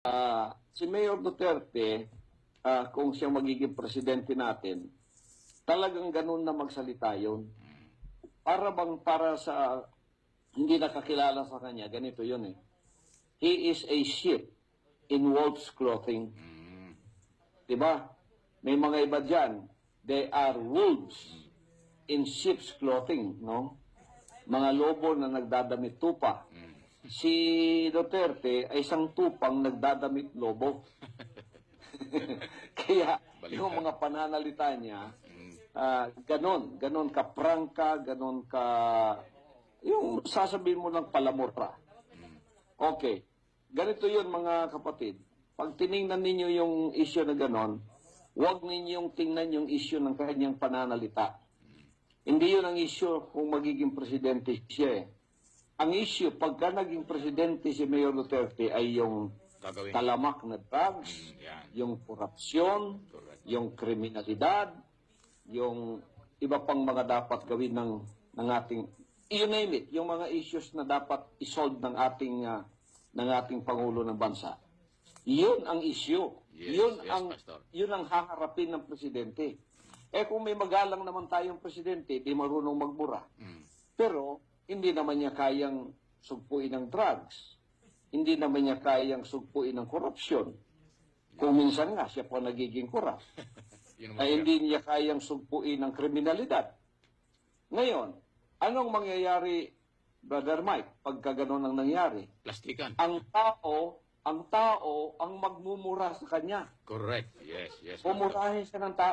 Ah, si Mayor Duterte, ah, kung siya magiging presidente natin, talagang ganun na magsalita yun. Para bang para sa hindi nakakilala sa kanya, ganito yun eh. He is a sheep in wolf's clothing. Diba? May mga iba dyan, they are wolves in sheep's clothing, no? Mga lobo na nagdadamit tupa. Si Duterte ay isang tupang nagdadamit lobo. Kaya Baliktad. yung mga pananalita niya, ah, ganon, ganon ka prangka, ganon ka, yung sasabihin mo ng palamura. Okay. Ganito yun mga kapatid. Pag tiningnan ninyo yung issue na ganon, huwag ninyong tingnan yung issue ng kanyang pananalita. Hindi yun ang issue kung magiging presidente siya eh. Ang issue, pagka naging presidente si Mayor Duterte ay yung Gagawin. talamak na drugs, Yan. yung korupsyon, Correct. yung kriminalidad, yung iba pang mga dapat gawin ng, ng ating, you name it, yung mga issues na dapat isolve ng ating, ah, ng ating Pangulo ng Bansa. Yun ang issue. Yes, yun yes, ang Pastor. yun ang haharapin ng presidente. Eh kung may magalang naman tayong presidente, di marunong magbura. Mm. Pero hindi naman niya kayang sugpuin ng drugs. Hindi naman niya kayang sugpuin ng korupsyon. Kung minsan nga siya po nagiging korap. Yun Ay hindi niya kayang sugpuin ng kriminalidad. Ngayon, anong mangyayari, Brother Mike, pagka ganun ang nangyari? Plastikan. Ang tao, ang tao ang magmumura sa kanya. Correct. Yes, yes. Pastor. Pumurahin siya ng tao.